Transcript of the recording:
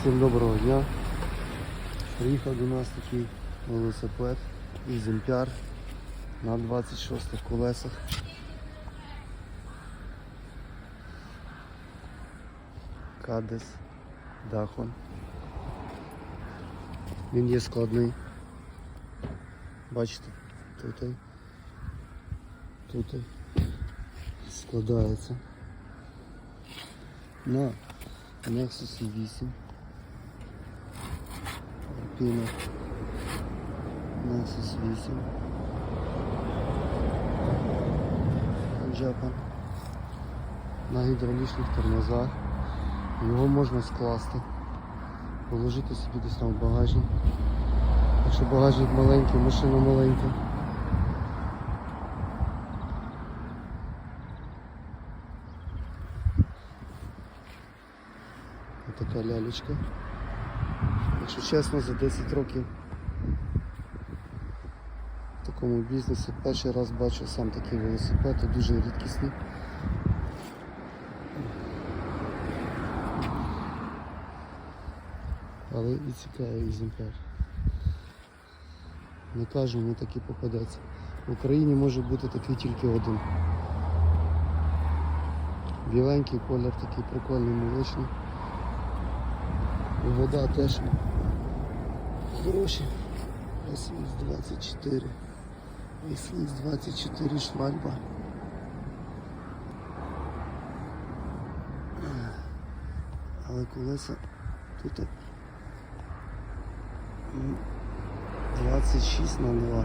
Всім доброго дня. Приїхав до нас такий велосипед Іземпяр на 26 колесах. Кадес Дахон. Він є складний. Бачите, тут, тут складається на Nexus 8. Alpina Nexus 8. Japan. На гідравлічних тормозах. Його можна скласти, положити собі десь там в багажник. Якщо багажник маленький, машина маленька. Ось така лялечка. Якщо чесно, за 10 років в такому бізнесі перший раз бачу сам такий велосипед, дуже рідкісний. Але і цікавий екземпляр. Не кажу, не такий попадеться. В Україні може бути такий тільки один. Біленький колір такий прикольний, молочний. Вода теж хороші. SX 24. SX 24 швальба. Але колеса тут м, 26 на 2.